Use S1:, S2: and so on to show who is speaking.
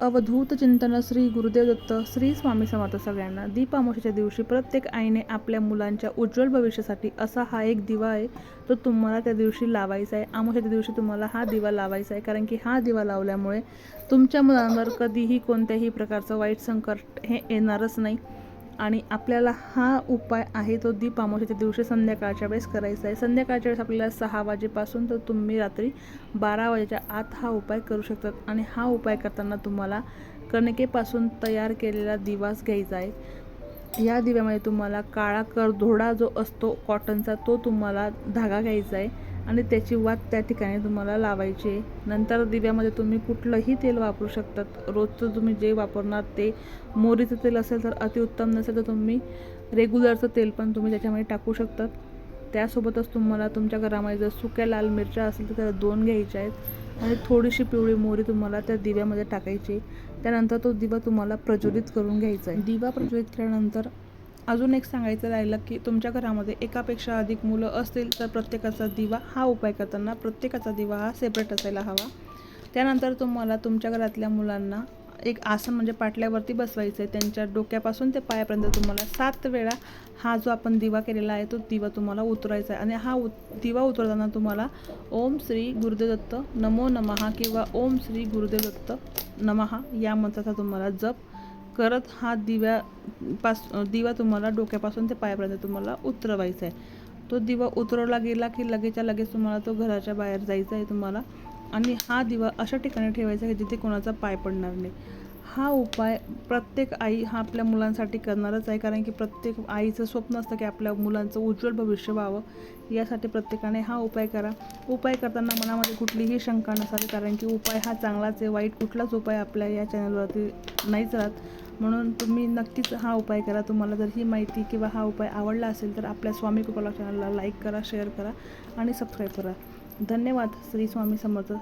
S1: अवधूत चिंतन श्री गुरुदेव दत्त श्री स्वामी समर्थ सगळ्यांना. दीप दिवशी प्रत्येक आईने आपल्या मुलांच्या उज्ज्वल भविष्यासाठी असा हा एक दिवा आहे तो तुम्हाला त्या दिवशी लावायचा आहे. आमोशाच्या दिवशी तुम्हाला हा दिवा लावायचा आहे कारण की हा दिवा लावल्यामुळे तुमच्या मुलांवर कधीही कोणत्याही प्रकारचं वाईट संकट हे येणारच नाही. आणि आपल्याला हा उपाय आहे तो दीप अमावस्येच्या दिवशी संध्याकाळच्या वेळेस करायचा आहे. संध्याकाळच्या वेळेस आपल्याला सहा वाजेपासून तर तुम्ही रात्री बारा वाजेच्या आत हा उपाय करू शकतात. आणि हा उपाय करताना तुम्हाला कणकेपासून तयार केलेला दिवास घ्यायचा आहे. या दिव्यामध्ये तुम्हाला काळा करधोडा जो असतो कॉटनचा तो तुम्हाला धागा घ्यायचा आहे. आणि त्याची वात त्या ठिकाणी तुम्हाला लावायची. आहे नंतर दिव्यामध्ये तुम्ही कुठलंही तेल वापरू शकतात. रोजचं तुम्ही जे वापरणार ते मोरीचं तेल असेल तर अतिउत्तम नसेल तर तुम्ही रेग्युलरचं तेल पण तुम्ही त्याच्यामध्ये टाकू शकतात. त्यासोबतच तुम्हाला तुमच्या घरामध्ये जर सुक्या लाल मिरच्या असेल तर त्याला दोन घ्यायच्या आहेत. आणि थोडीशी पिवळी मोहरी तुम्हाला त्या दिव्यामध्ये टाकायची. त्यानंतर तो दिवा तुम्हाला प्रज्वलित करून घ्यायचा आहे. दिवा प्रज्वलित केल्यानंतर अजून एक सांगायचं राहिलं की तुमच्या घरामध्ये एकापेक्षा अधिक मुलं असतील तर प्रत्येकाचा दिवा हा उपाय करताना प्रत्येकाचा दिवा हा सेपरेट असायला हवा. त्यानंतर तुम्हाला तुमच्या घरातल्या मुलांना एक आसन म्हणजे पाटल्यावरती बसवायचं आहे त्यांच्या डोक्यापासून ते पायापर्यंत तुम्हाला सात वेळा हा जो आपण दिवा केलेला आहे तो दिवा तुम्हाला उतरायचा आहे आणि हा उत दिवा उतरताना तुम्हाला ओम श्री गुरुदेव दत्त नमो नमहा किंवा ओम श्री गुरुदेव दत्त नमहा या मंत्राचा तुम्हाला जप करत हा दिव्या पास दिवा तुम्हाला डोक्यापासून ते पायापर्यंत तुम्हाला उतरवायचा आहे. तो दिवा उतरवला गेला की लगेचच्या लगेच तुम्हाला तो घराच्या बाहेर जायचा आहे तुम्हाला. आणि हा दिवा अशा ठिकाणी ठेवायचा आहे जिथे कोणाचा पाय पडणार नाही. हा उपाय प्रत्येक आई हा आपल्या मुलांसाठी करणारच आहे. कारण की प्रत्येक आईचं स्वप्न असतं की आपल्या मुलांचं उज्ज्वल भविष्य व्हावं. यासाठी प्रत्येकाने हा उपाय करा. उपाय करताना मनामध्ये कुठलीही शंका नसावी. कारण की उपाय हा चांगलाच आहे. वाईट कुठलाच उपाय आपल्या या चॅनलवरती नाहीच राहत. म्हणून तुम्ही नक्कीच हा उपाय करा. तुम्हाला जर ही माहिती किंवा हा उपाय आवडला असेल तर आपल्या स्वामी कृपाला चॅनलला लाईक करा शेअर करा आणि सबस्क्राईब करा. धन्यवाद. श्री स्वामी समर्थ.